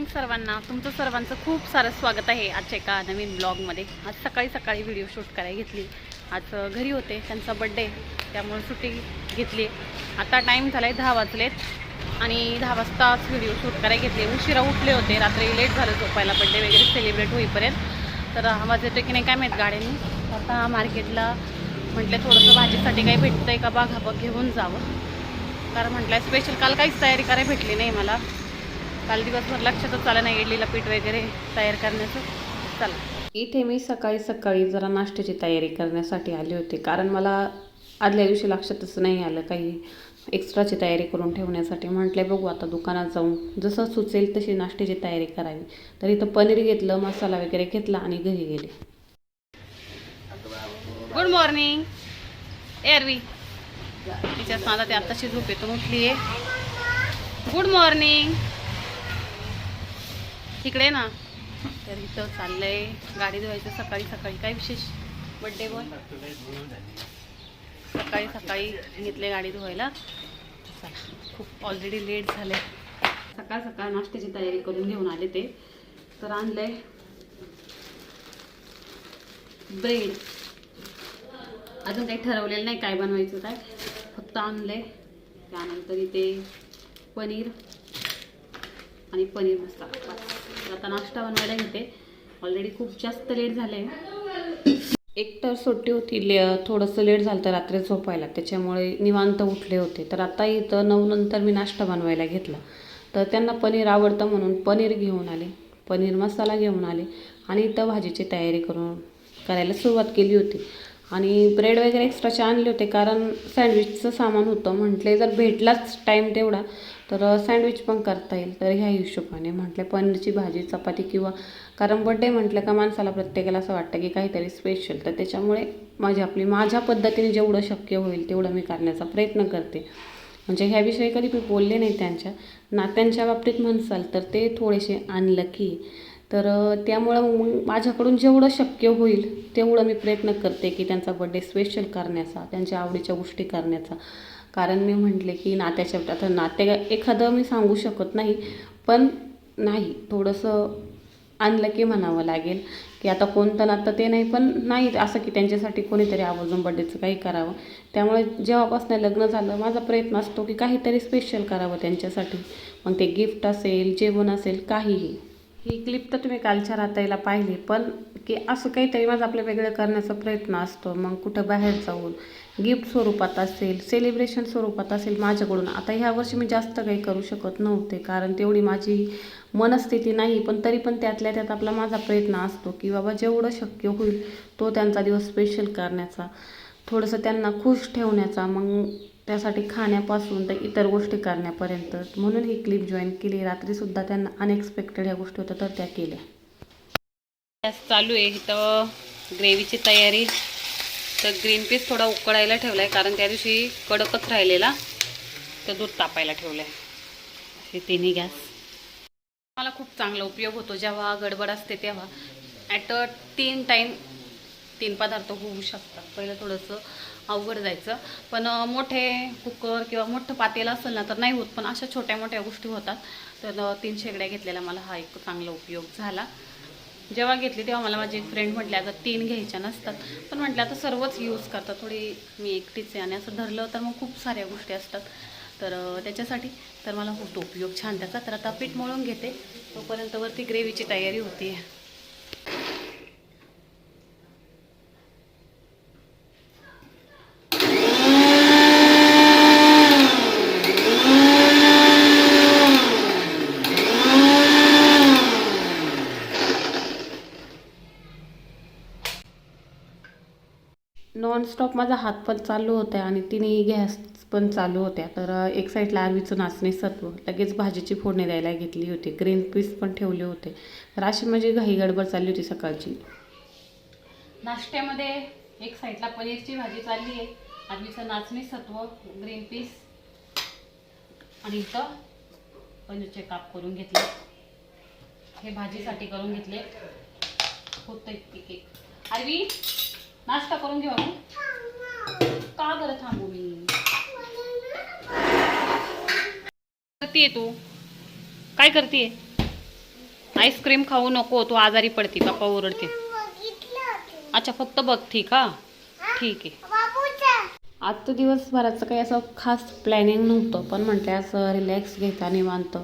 Morning सर्वांना. तुमचं सर्वांचं खूप सारं स्वागत आहे आजच्या एका नवीन ब्लॉगमध्ये आज सकाळी सकाळी व्हिडिओ शूट करायला घेतली. आज घरी होते. त्यांचा बड्डे त्यामुळे सुट्टी घेतली. आता टाईम झाला आहे दहा वाजलेत. आणि दहा वाजताच व्हिडिओ शूट करायला घेतले. उशिरा उठले होते. रात्री लेट झालं झोपायला. बड्डे वगैरे सेलिब्रेट होईपर्यंत. तर आवाज येतो की नाही? काय माहीत गाड्यांनी? आता मार्केटला म्हटलं थोडंसं भाजीसाठी काही भेटतं आहे का? बाघा बघ घेऊन जावं. कारण म्हटलं स्पेशल काल काहीच तयारी करायला भेटली नाही मला. काल दिवसभर लक्षातच आलं नाही इडलीला पीठ वगैरे तयार करण्याचं. चला. इथे मी सकाळी सकाळी जरा नाश्त्याची तयारी करण्यासाठी आले होते. कारण मला आदल्या दिवशी लक्षातच नाही आलं काही एक्स्ट्राची तयारी करून ठेवण्यासाठी. म्हटलं बघू आता दुकानात जाऊन जसं सुचेल तशी नाश्त्याची तयारी करावी. तर इथं पनीर घेतलं मसाला वगैरे घेतला आणि घरी गेले. गुड मॉर्निंग एअरवी तिच्या सांगा ते आत्ताशी झोपेतून उठली आहे गुड मॉर्निंग तिकडे ना. तर इथं चाललंय. गाडी धुवायचं. सकाळी सकाळी. काय विशेष? बड्डे बॉय सकाळी सकाळी घेतले गाडी धुवायला. चला खूप ऑलरेडी लेट झाले. सकाळ सकाळ नाश्त्याची तयारी करून घेऊन आले ते. तर आणलंय ब्रेड अजून काही ठरवलेलं नाही काय बनवायचं काय. फक्त आणलंय. त्यानंतर इथे पनीर आणि पनीर मसाला. आता नाश्ता बनवायला घेते ऑलरेडी खूप जास्त लेट झाले एक तर सुट्टी होती ले थोडंसं लेट झालं तर रात्री झोपायला. त्याच्यामुळे निवांत उठले होते. तर आता इथं नऊ नंतर मी नाश्ता बनवायला घेतला. तर त्यांना पनीर आवडतं म्हणून पनीर घेऊन आले. पनीर मसाला घेऊन आले आणि इथं भाजीची तयारी करून करायला सुरुवात केली होती. आणि ब्रेड वगैरे एक्स्ट्राचे आणले होते कारण सँडविचचं सामान होतं. म्हटले जर भेटलाच टाईम तेवढा तर सँडविच पण करता येईल. तर ह्या हिशोबाने म्हटलं पनीरची भाजी चपाती किंवा कारण बड्डे म्हटलं का माणसाला प्रत्येकाला असं वाटतं की काहीतरी स्पेशल तर त्याच्यामुळे माझी आपली माझ्या पद्धतीने जेवढं शक्य होईल तेवढं मी करण्याचा प्रयत्न करते. म्हणजे ह्याविषयी कधी मी बोलले नाही त्यांच्या नात्यांच्या बाबतीत म्हणसाल तर ते थोडेसे अनलकी तर त्यामुळं मग माझ्याकडून जेवढं शक्य होईल तेवढं मी प्रयत्न करते की त्यांचा बड्डे स्पेशल करण्याचा त्यांच्या आवडीच्या गोष्टी करण्याचा. कारण मी म्हटले की नात्याच्या आता नाते एखादं मी सांगू शकत नाही पण नाही थोडंसं आणलं की म्हणावं लागेल की आता कोणतं नातं ते नाही पण नाही असं की त्यांच्यासाठी कोणीतरी आवर्जून बड्डेचं काही करावं. त्यामुळे जेव्हापासून लग्न झालं माझा प्रयत्न असतो की काहीतरी स्पेशल करावं त्यांच्यासाठी. मग ते गिफ्ट असेल जेवण असेल काहीही. ही क्लिप तर तुम्ही कालच्या रात्रीला पाहिली पण की असं काहीतरी माझं आपलं वेगळं करण्याचा प्रयत्न असतो. मग कुठं बाहेर जाऊन गिफ्ट स्वरूपात असेल सेलिब्रेशन स्वरूपात असेल माझ्याकडून. आता ह्या वर्षी मी जास्त काही करू शकत नव्हते कारण तेवढी माझी मनस्थिती नाही पण तरी पण त्यातल्या त्यात आपला माझा प्रयत्न असतो की बाबा जेवढं शक्य होईल तो त्यांचा दिवस स्पेशल करण्याचा थोडंसं त्यांना खुश ठेवण्याचा मग त्यासाठी खाण्यापासून तर इतर गोष्टी करण्यापर्यंत. म्हणून ही क्लिप जॉईन केली. रात्रीसुद्धा त्यांना अनएक्सपेक्टेड ह्या गोष्टी होत्या तर त्या केल्या. चालू आहे. तर ग्रेव्हीची तयारी तर ग्रीन पीस थोडा उकळायला ठेवला आहे कारण त्या दिवशी कडकच राहिलेला. तर दूध तापायला ठेवलं आहे हे तिन्ही गॅस. मला खूप चांगला उपयोग होतो. जेव्हा गडबड असते तेव्हा. ॲट अ तीन टाईम तीन पदार्थ होऊ शकतात. पहिलं थोडंसं अवघड जायचं. पण मोठे कुकर किंवा मोठं पातेलं असेल ना तर नाही होत. पण अशा छोट्या मोठ्या गोष्टी होतात. तर तीन शेगड्या घेतलेला मला हा एक चांगला उपयोग झाला. जेव्हा घेतली तेव्हा मला माझी एक फ्रेंड म्हटली अगं तीन घ्यायच्या नसतात. पण म्हटलं आता सर्वच यूज करतात. थोडी मी एकटीच आहे आणि असं धरलं तर मग खूप साऱ्या गोष्टी असतात. तर त्याच्यासाठी तर मला होतो उपयोग छान त्याचा. तर आता पीठ मळून घेते. तोपर्यंत वरती ग्रेव्हीची तयारी होती स्टॉप माझा हात पण चालू होता आणि तिने गॅस पण चालू होत्या. तर एक साईडला आरवीचं नाचणी सत्व लगेच भाजीची फोडणी द्यायला घेतली होती. ग्रीन पीस पण ठेवले होते. तर अशी म्हणजे घाई गडबड चालली होती सकाळची. नाश्त्यामध्ये एक साईडला पनीरची भाजी चालली आहे. आरवीचं नाचणी सत्व ग्रीन पीस आणि इथं पनीरचे काप करून घेतले. हे भाजीसाठी करून घेतले. होतं एक एक आरवी नाश्ता करून घेऊ आपण. का बरं थांबू मी करतीये तू. काय करते आईस्क्रीम खाऊ नको तू आजारी पडते पप्पा ओरडते. अच्छा फक्त बघती का ठीक आहे. आजचं दिवसभराचं काही असं खास प्लॅनिंग नव्हतं पण म्हटलं असं रिलॅक्स घेता निवांत.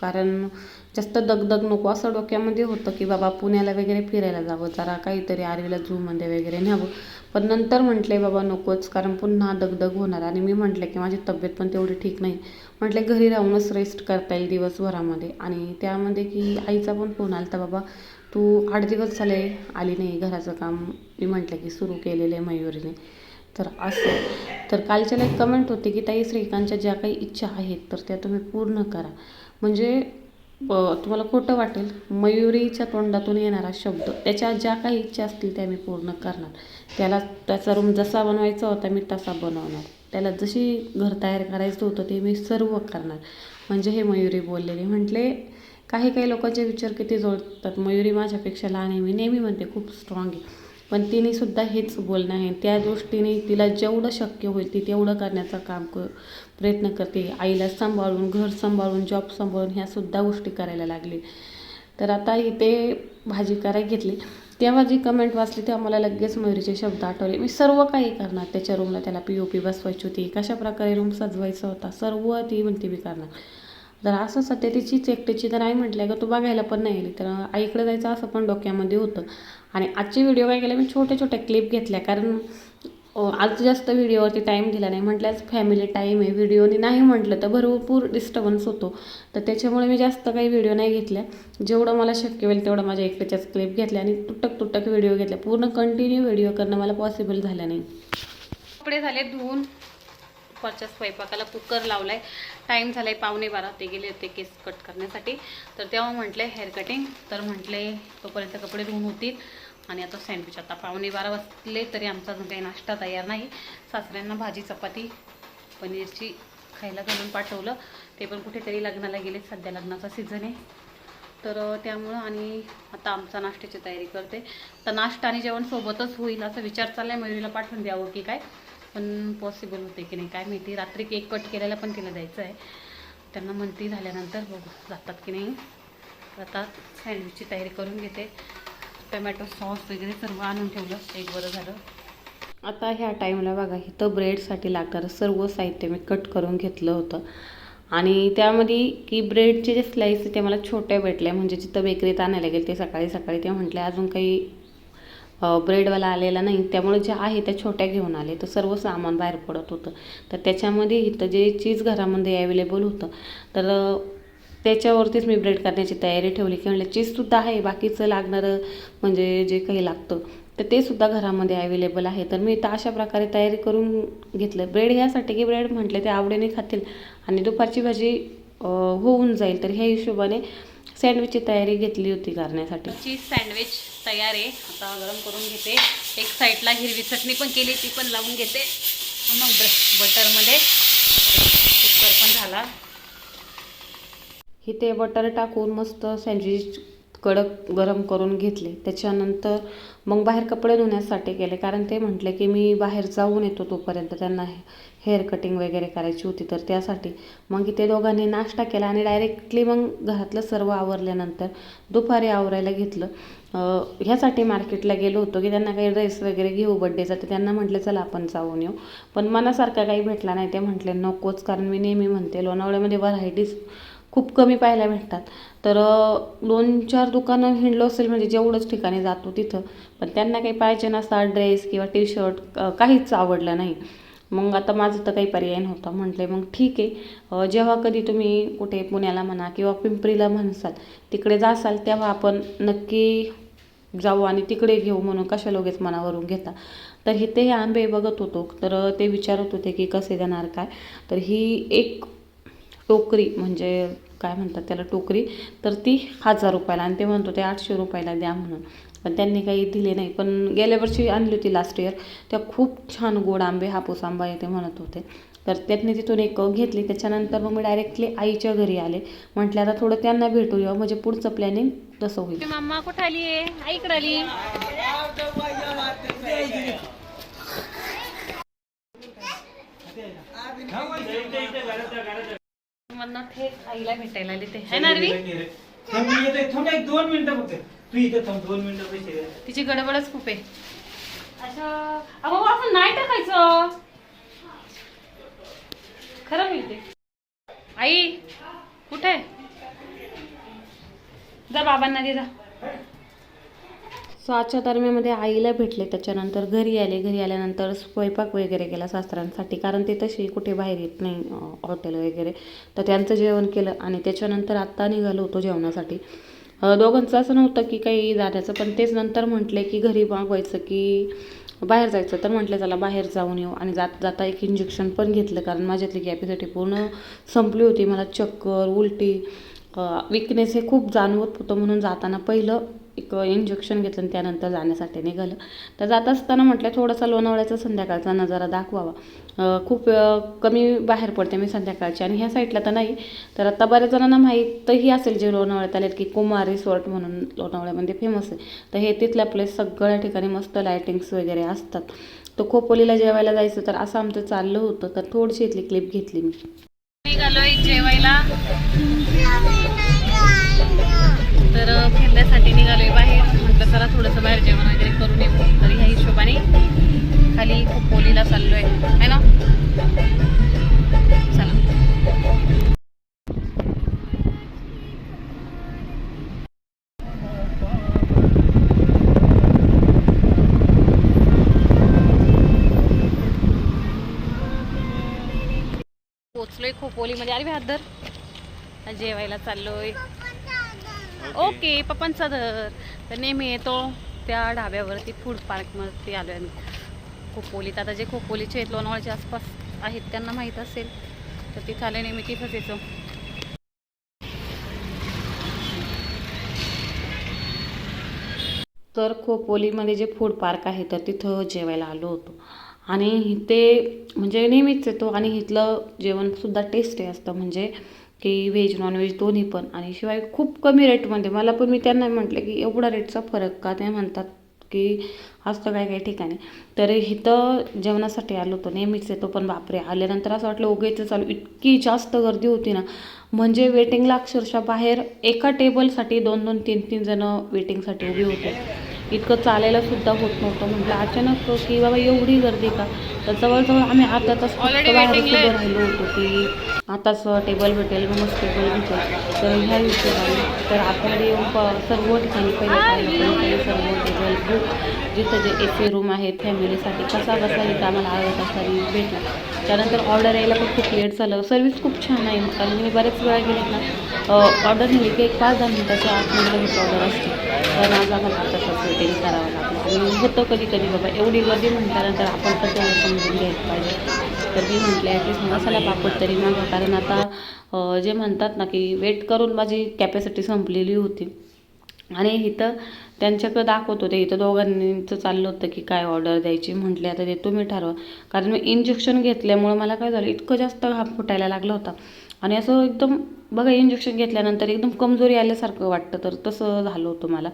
कारण जास्त दगदग नको. असं डोक्यामध्ये होतं की बाबा पुण्याला वगैरे फिरायला जावं जरा काहीतरी आरवीला झूमध्ये वगैरे न्यावं. पण नंतर म्हटले बाबा नकोच कारण पुन्हा दगदग होणार. आणि मी म्हटलं की माझी तब्येत पण तेवढी ठीक नाही. म्हटलं घरी राहूनच रेस्ट करता येईल दिवसभरामध्ये. आणि त्यामध्ये की आईचा पण फोन आला तर बाबा तू आठ दिवस झाले आली नाही घराचं काम. मी म्हटलं की सुरू केलेलं आहे मयुरीने. तर असं. तर कालच्याला एक कमेंट होती की ताई श्रीकांतच्या ज्या काही इच्छा आहेत तर त्या तुम्ही पूर्ण करा. म्हणजे तुम्हाला खोटं वाटेल. मयुरीच्या तोंडातून येणारा शब्द. त्याच्या ज्या काही इच्छा असतील त्या मी पूर्ण करणार. त्याला त्याचा रूम जसा बनवायचा होता मी तसा बनवणार. त्याला जशी घर तयार करायचं होतं ते मी सर्व करणार. म्हणजे हे मयुरी बोललेली. म्हटले काही काही लोकांचे विचार किती जोडतात मयुरी माझ्यापेक्षा लहान आहे. मी नेहमी म्हणते खूप स्ट्रॉंग आहे. पण तिने सुद्धा हेच बोलणं आहे. त्या दृष्टीने तिला जेवढं शक्य होईल ती तेवढं करण्याचं काम क प्रयत्न करते. आईला सांभाळून घर सांभाळून जॉब सांभाळून ह्यासुद्धा गोष्टी करायला लागली. तर आता इथे भाजी करायला घेतली. तेव्हा जी कमेंट वाचली तेव्हा मला लगेच मयुरीचे शब्द आठवले. मी सर्व काही करणार. त्याच्या रूमला त्याला पी ओ पी बसवायची होती. कशा प्रकारे रूम सजवायचा होता. सर्व ती म्हणते मी करणार. जर असं सध्या तिचीच एकटीची तर आई म्हटलं का तू बघायला पण नाही आली. तर आईकडे जायचं असं पण डोक्यामध्ये होतं. आणि आजचे व्हिडिओ काय केले मी छोट्या छोट्या क्लिप घेतल्या. कारण आज जास्त व्हिडिओवरती टाईम दिला नाही. म्हटल्याच फॅमिली टाईम आहे. व्हिडिओनी नाही म्हटलं तर भरपूर डिस्टर्बन्स होतो. तर त्याच्यामुळे मी जास्त काही व्हिडिओ नाही घेतल्या. जेवढं मला शक्य होईल तेवढं माझ्या एकट्याच्याच क्लिप घेतल्या. आणि तुटक तुटक व्हिडिओ घेतल्या. पूर्ण कंटिन्यू व्हिडिओ करणं मला पॉसिबल झालं नाही. कपडे झाले धुवून. दुपारच्या स्वयंपाकाला कुकर लावला आहे टाईम झाला आहे पावणे बारा. ते गेले होते केस कट करण्यासाठी. तर तेव्हा म्हटले हेअर कटिंग तर म्हटले तोपर्यंत कपडे धुवून होतील. आणि आता सँडविच आता पावणे बारा वाजले तरी आमचा अजून काही नाश्ता तयार नाही. सासऱ्यांना भाजी चपाती पनीरची खायला घालून पाठवलं. ते पण कुठेतरी लग्नाला गेले. सध्या लग्नाचा सीझन आहे. तर त्यामुळं आणि आता आमचा नाश्त्याची तयारी करते. तर नाश्ता आणि जेवण सोबतच होईल असा विचार चाललाय. मयुरीला पाठवून द्यावं की काय? पण पॉसिबल होते की नाही काय माहिती. रात्री केक कट केलेला पण तिला द्यायचं आहे. त्यांना म्हणती झाल्यानंतर बघू जातात की नाही. आता सँडविचची तयारी करून घेते. टमॅटो सॉस वगैरे सर्व आणून ठेवलं एक बरं झालं. आता ह्या टाईमला बघा इथं ब्रेडसाठी लागणारं सर्व साहित्य मी कट करून घेतलं होतं. आणि त्यामध्ये की ब्रेडचे जे स्लाईस आहे ते मला छोट्या भेटल्या. म्हणजे जिथं बेकरीत आणायला गेले ते सकाळी सकाळी ते म्हटले अजून काही ब्रेडवाला आलेला नाही. त्यामुळे जे आहे त्या छोट्या घेऊन आले. तर सर्व सामान बाहेर पडत होतं. तर त्याच्यामध्ये इथं जे चीज घरामध्ये अवेलेबल होतं. तर त्याच्यावरतीच मी ब्रेड करण्याची तयारी ठेवली. की म्हणलं चीजसुद्धा आहे. बाकीचं लागणारं म्हणजे जे काही लागतं तर ते सुद्धा घरामध्ये अवेलेबल आहे. तर मी तर अशा प्रकारे तयारी करून घेतलं. ब्रेड ह्यासाठी की ब्रेड म्हटलं ते आवडीने खातील आणि दुपारची भाजी होऊन जाईल. तर ह्या हिशोबाने सँडविचची तयारी घेतली होती करण्यासाठी. चीज सँडविच तयार आहे. आता गरम करून घेते. एक साईडला हिरवी चटणी पण केली ती पण लावून घेते. मग बटरमध्ये कुकर पण झाला. इथे बटर टाकून मस्त सँडविच कडक गरम करून घेतले. त्याच्यानंतर मग बाहेर कपडे धुण्यासाठी गेले कारण ते म्हटले की मी बाहेर जाऊन येतो तोपर्यंत. त्यांना हेअर कटिंग वगैरे करायची होती तर त्यासाठी. मग इथे दोघांनी नाश्ता केला आणि डायरेक्टली मग घरातलं सर्व आवरल्यानंतर दुपारी आवरायला घेतलं. ह्यासाठी मार्केटला गेलो होतो की त्यांना काही ड्रेस वगैरे घेऊ बड्डेचा तर त्यांना म्हटलं चला आपण जाऊन येऊ. पण मनासारखा काही भेटला नाही. ते म्हटले नकोच कारण मी नेहमी म्हणते लोणावळ्यामध्ये व्हरायटीज खूप कमी पाहायला भेटतात. तर दोन चार दुकानं हिंडलो असेल म्हणजे जेवढंच ठिकाणी जातो तिथं. पण त्यांना काही पाहिजे नसता ड्रेस किंवा टी शर्ट काहीच आवडलं नाही. मग आता माझं तर काही पर्याय नव्हता. म्हटले मग ठीक आहे. जेव्हा कधी तुम्ही कुठे पुण्याला म्हणा किंवा पिंपरीला म्हणसाल तिकडे जासाल तेव्हा आपण नक्की जाऊ आणि तिकडे घेऊ म्हणून कशा लगेच मनावरून घेता. तर हे हे आंबे बघत होतो. तर ते विचारत होते की कसे देणार काय? तर ही एक टोकरी म्हणजे काय म्हणतात त्याला टोकरी. तर ती हजार रुपयाला आणि ते म्हणतो ते आठशे रुपयाला द्या म्हणून. पण त्यांनी काही दिले नाही. पण गेल्या वर्षी आणली होती लास्ट इयर त्या खूप छान गोड आंबे हापूस आंबा आहे ते म्हणत होते. तर त्यांनी तिथून एक घेतली. त्याच्यानंतर मग मी डायरेक्टली आईच्या घरी आले. म्हटलं आता थोडं त्यांना भेटूया म्हणजे पुढचं प्लॅनिंग तसं होईल. मामा कुठं आली आहे? आईकडे आली थेट आईला भेटायला आली ते. है ना रवी दोन मिनिटं फक्त तू इथं थांब दोन मिनिटं पैसे दे. तिची गडबडच खूप आहे. असं अगं असं नाही टाकायचं. खरं होईल ते आई कुठे? जा बाबांना दे जा. सहाच्या दरम्यामध्ये आईला भेटले त्याच्यानंतर घरी आले. घरी आल्यानंतर स्वयंपाक वगैरे केला सासऱ्यांसाठी कारण ते तशी कुठे बाहेर येत नाही अं, हॉटेल वगैरे. तर त्यांचं जेवण केलं आणि त्याच्यानंतर आत्ता निघालो होतो जेवणासाठी. दोघांचं असं नव्हतं की काही जाण्याचं पण तेच नंतर म्हटले की घरी मागवायचं की बाहेर जायचं. तर म्हटलं चला बाहेर जाऊन येऊ. आणि जात जाता एक इंजेक्शन पण घेतलं कारण माझ्यातली कॅपॅसिटी पूर्ण संपली होती. मला चक्कर उलटी विकनेस हे खूप जाणवत होतं म्हणून जाताना पहिलं एक इंजेक्शन घेतलं आणि त्यानंतर जाण्यासाठी निघालं. तर जात असताना म्हटलं थोडासा लोणावळ्याचा संध्याकाळचा नजारा दाखवावा. खूप कमी बाहेर पडते मी संध्याकाळची आणि ह्या साईडला तर नाही. तर आता बऱ्याच जणांना माहीतही असेल जे लोणावळ्यात आलेत की कुमार रिसॉर्ट म्हणून लोणावळ्यामध्ये फेमस आहे. तर हे तिथल्या प्लेस सगळ्या ठिकाणी मस्त लायटिंग्स वगैरे असतात. तर खोपोलीला जेवायला जायचं तर असं आमचं चाललं होतं. तर थोडीशी इथली क्लिप घेतली मी. निघालोय जेवायला. तर चला थोडंसं बाहेर जेवण वगैरे करून येऊ. तर ह्या हिशोबाने खाली खोपोलीला चाललोय. है ना? चला. पोचलोय खोपोलीमध्ये अरे हात धर. जेवायला चाललोय. ओके. पप्पांचा धर तर नेहमी येतो त्या ढाब्यावरती फूड पार्कवरती आलो आम्ही. खोपोलीत. आता जे खोपोलीचे आहेत लोणावळ्याच्या आसपास आहेत त्यांना माहीत असेल तर तिथं आले नेहमी तिथंच येतो. तर खोपोलीमध्ये जे फूड पार्क आहे तर तिथं जेवायला आलो होतो. आणि इथे म्हणजे नेहमीच येतो. आणि इथलं जेवणसुद्धा टेस्टी असतं म्हणजे की व्हेज नॉनव्हेज दोन्ही पण. आणि शिवाय खूप कमी रेटमध्ये मला पण मी त्यांना म्हटलं की एवढा रेटचा फरक का ते म्हणतात की असतं काय काही ठिकाणी. तर इथं जेवणासाठी आलो होतो नेहमीच येतो पण बापरे आल्यानंतर असं वाटलं उगायचं चालू इतकी जास्त गर्दी होती ना. म्हणजे वेटिंगला अक्षरशः बाहेर एका टेबलसाठी दोन दोन तीन तीन जणं वेटिंगसाठी उभी होते. इतकं चालायला सुद्धा होत नव्हतं. म्हटलं अचानक की बाबा एवढी गर्दी का? तर जवळजवळ आम्ही अर्धा तास फक्त बाहेर उभं राहिलो होतो की आताच टेबल भेटेल मगच टेबल भेटेल. तर ह्या हिशोबाने तर आतमध्ये येऊन प- सर्व ठिकाणी पहिले पाहिलं पण काही सर्व टेबल बुक जिथं जे ए सी रूम आहेत फॅमिलीसाठी कसा बसा इथं आम्हाला तास तरी भेटला. त्यानंतर ऑर्डर यायला पण खूप लेट झालं. सर्विस खूप छान आहे कारण मी बरेच वेळा गेले ना ऑर्डर नेली की एक पाच दहा मिनिटाच्या आतमध्ये लगेच ऑर्डर असते. तर आज आम्हाला आता तसं वेटिंग करावं लागलं. आणि होतं कधी कधी बाबा एवढी गर्दी म्हटल्यानंतर आपण कसं समजून घ्यायला पाहिजे. तर मी म्हटले की मसाला पापड तरी मागा. कारण आता जे म्हणतात ना की वेट करून माझी कॅपॅसिटी संपलेली होती. आणि इथं त्यांच्याकडं दाखवत होते. इथं दोघांचं चाललं होतं की काय ऑर्डर द्यायची? म्हटले आता ते तुम्ही ठरवा. कारण मी इंजेक्शन घेतल्यामुळं मला काय झालं इतकं जास्त घाम फुटायला लागला होता. आणि असं एकदम बघा इंजेक्शन घेतल्यानंतर एकदम कमजोरी आल्यासारखं वाटतं. तर तसं झालं होतं मला.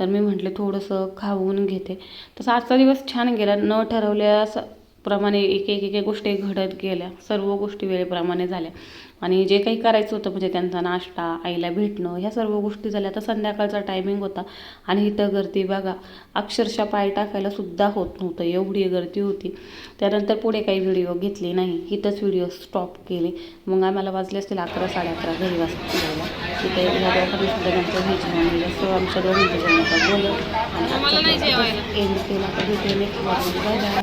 तर मी म्हटले थोडंसं खाऊन घेते. तसं आजचा दिवस छान गेला. न ठरवल्या असं प्रमाणे एक एक एक गोष्टी घडत गेल्या. सर्व गोष्टी वेळेप्रमाणे झाल्या. आणि जे काही करायचं होतं म्हणजे त्यांचा नाश्ता आईला भेटणं ह्या सर्व गोष्टी झाल्या. तर संध्याकाळचा टायमिंग होता. आणि इथं गर्दी बघा अक्षरशः पाय टाकायला सुद्धा होत नव्हतं. एवढी गर्दी होती. त्यानंतर पुढे काही व्हिडिओ घेतले नाही. इथंच व्हिडिओ स्टॉप केले. मग आम्हाला वाजले असतील अकरा साडे अकरा. घरी वाजता तिथे सुद्धा त्यांचं व्हेज असं आमच्या जेवणाचा बोलत. आणि आजचा एंड केला. तर भेटूया नेक्स्ट बाय बाय